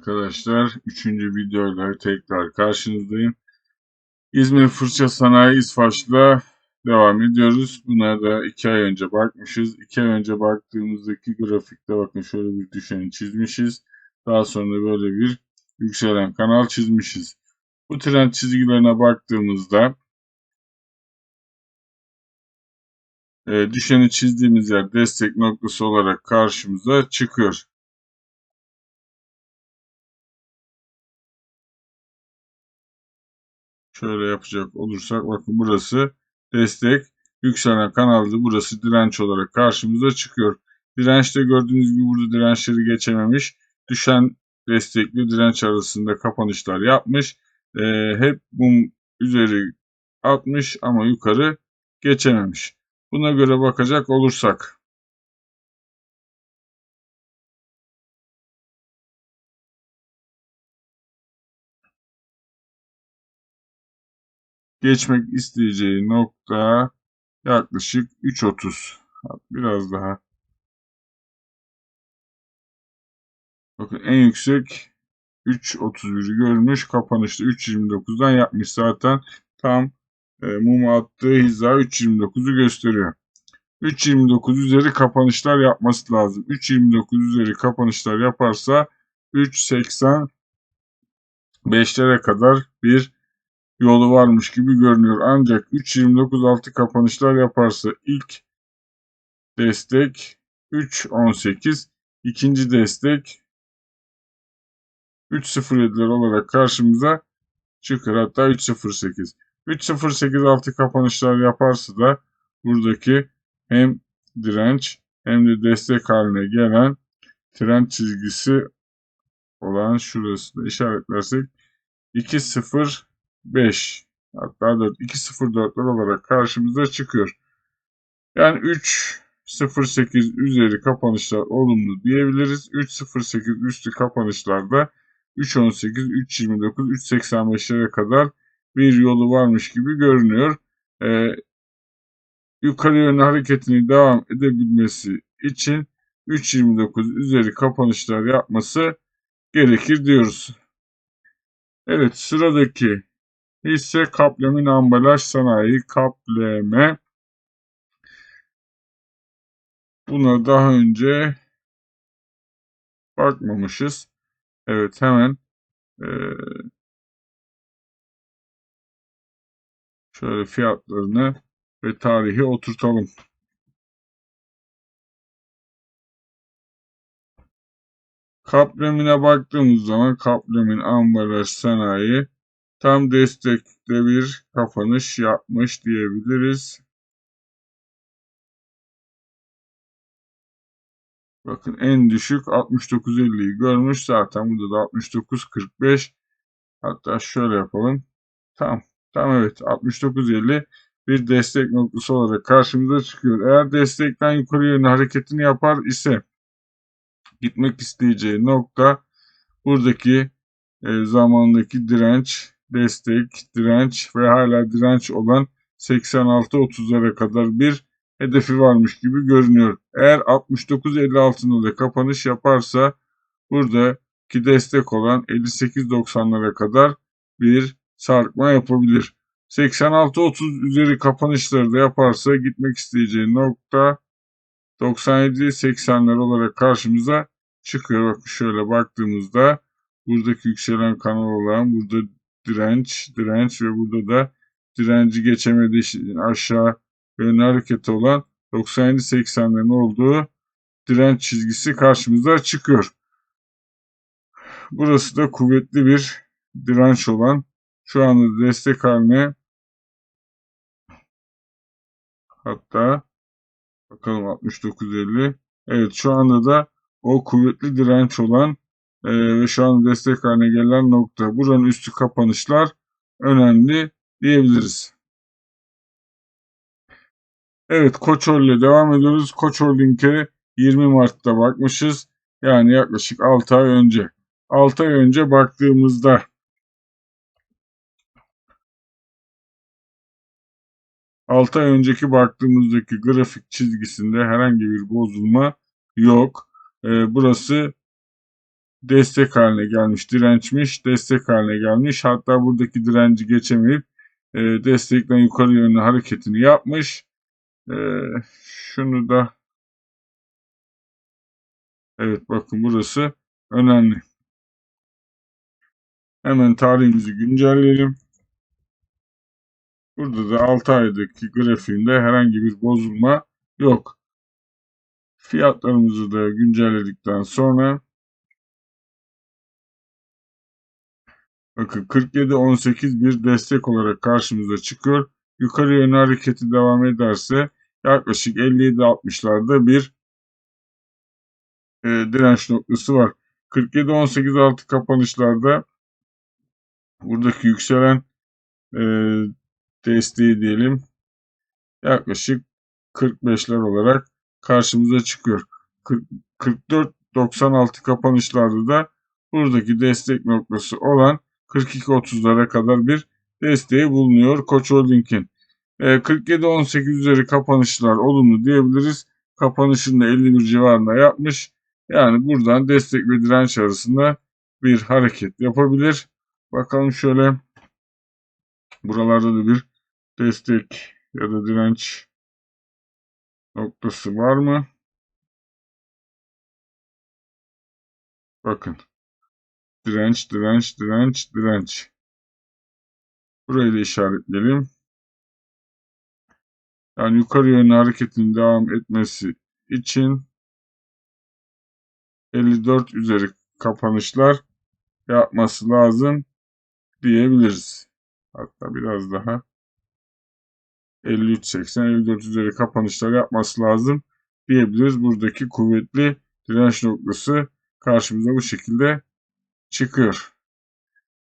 Arkadaşlar 3. videoyla tekrar karşınızdayım. İzmir Fırça Sanayi İsfaç'la devam ediyoruz. Buna da 2 ay önce bakmışız. 2 ay önce baktığımızdaki grafikte bakın şöyle bir düşeni çizmişiz. Daha sonra böyle bir yükselen kanal çizmişiz. Bu trend çizgilerine baktığımızda e, düşeni çizdiğimiz yer destek noktası olarak karşımıza çıkıyor. Şöyle yapacak olursak bakın burası destek. Yükselen kanalda burası direnç olarak karşımıza çıkıyor. Dirençte gördüğünüz gibi burada dirençleri geçememiş. Düşen destekli direnç arasında kapanışlar yapmış. Ee, hep mum üzeri atmış ama yukarı geçememiş. Buna göre bakacak olursak geçmek isteyeceği nokta yaklaşık 3.30. Biraz daha. Bakın en yüksek 3.31'i görmüş. Kapanışta 3.29'dan yapmış zaten. Tam e, mum attığı hiza 3.29'u gösteriyor. 3.29 üzeri kapanışlar yapması lazım. 3.29 üzeri kapanışlar yaparsa 3.85'lere kadar bir yolu varmış gibi görünüyor. Ancak 3.29 altı kapanışlar yaparsa ilk destek 3.18, ikinci destek 3.07'ler olarak karşımıza çıkar. Hatta 3.08. 3.08 altı kapanışlar yaparsa da buradaki hem direnç hem de destek haline gelen trend çizgisi olan şurasını işaretlersek 2.0 5 hatta 4 2.04'ler olarak karşımıza çıkıyor. Yani 3.08 üzeri kapanışlar olumlu diyebiliriz. 3.08 üstü kapanışlarda 3.18, 3.29, 3.85'lere kadar bir yolu varmış gibi görünüyor. Ee, yukarı yönlü hareketini devam edebilmesi için 3.29 üzeri kapanışlar yapması gerekir diyoruz. Evet sıradaki hisse Kaplemin Ambalaj Sanayi Kapleme. Buna daha önce bakmamışız. Evet hemen ee, şöyle fiyatlarını ve tarihi oturtalım. Kaplemine baktığımız zaman Kaplemin Ambalaj Sanayi tam destekte bir kapanış yapmış diyebiliriz. Bakın en düşük 69.50'yi görmüş zaten burada da 69.45 hatta şöyle yapalım. Tam tam evet 69.50 bir destek noktası olarak karşımıza çıkıyor. Eğer destekten yukarı yönlü hareketini yapar ise gitmek isteyeceği nokta buradaki e, zamandaki direnç destek, direnç ve hala direnç olan 86-30'lara kadar bir hedefi varmış gibi görünüyor. Eğer 69-50 da kapanış yaparsa buradaki destek olan 58-90'lara kadar bir sarkma yapabilir. 86-30 üzeri kapanışları da yaparsa gitmek isteyeceği nokta 97-80'ler olarak karşımıza çıkıyor. Bak şöyle baktığımızda buradaki yükselen kanal olan burada direnç, direnç ve burada da direnci geçemediği için aşağı yönlü hareketi olan 97-80'lerin olduğu direnç çizgisi karşımıza çıkıyor. Burası da kuvvetli bir direnç olan şu anda destek haline hatta bakalım 69.50 evet şu anda da o kuvvetli direnç olan ve şu an destek haline gelen nokta. Buranın üstü kapanışlar önemli diyebiliriz. Evet Koçol ile devam ediyoruz. Koç Holding'e 20 Mart'ta bakmışız. Yani yaklaşık 6 ay önce. 6 ay önce baktığımızda Altı ay önceki baktığımızdaki grafik çizgisinde herhangi bir bozulma yok. Ee, burası destek haline gelmiş. Dirençmiş, destek haline gelmiş. Hatta buradaki direnci geçemeyip e, destekten yukarı yönlü hareketini yapmış. E, şunu da evet bakın burası önemli. Hemen tarihimizi güncelleyelim. Burada da 6 aydaki grafiğinde herhangi bir bozulma yok. Fiyatlarımızı da güncelledikten sonra bakın 47.18 bir destek olarak karşımıza çıkıyor. Yukarı yönlü hareketi devam ederse yaklaşık 57.60'larda bir e, direnç noktası var. 47.18 altı kapanışlarda buradaki yükselen e, desteği diyelim yaklaşık 45'ler olarak karşımıza çıkıyor. 44.96 kapanışlarda da buradaki destek noktası olan 42.30'lara kadar bir desteği bulunuyor Koç Holding'in. E, 47.18 üzeri kapanışlar olumlu diyebiliriz. Kapanışında 51 civarında yapmış. Yani buradan destek ve direnç arasında bir hareket yapabilir. Bakalım şöyle buralarda da bir destek ya da direnç noktası var mı? Bakın. Direnç, direnç, direnç, direnç. Burayı da işaretleyelim. Yani yukarı yönlü hareketin devam etmesi için 54 üzeri kapanışlar yapması lazım diyebiliriz. Hatta biraz daha 53.80 54 üzeri kapanışlar yapması lazım diyebiliriz. Buradaki kuvvetli direnç noktası karşımıza bu şekilde çıkıyor.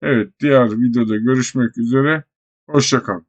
Evet diğer videoda görüşmek üzere. Hoşçakalın.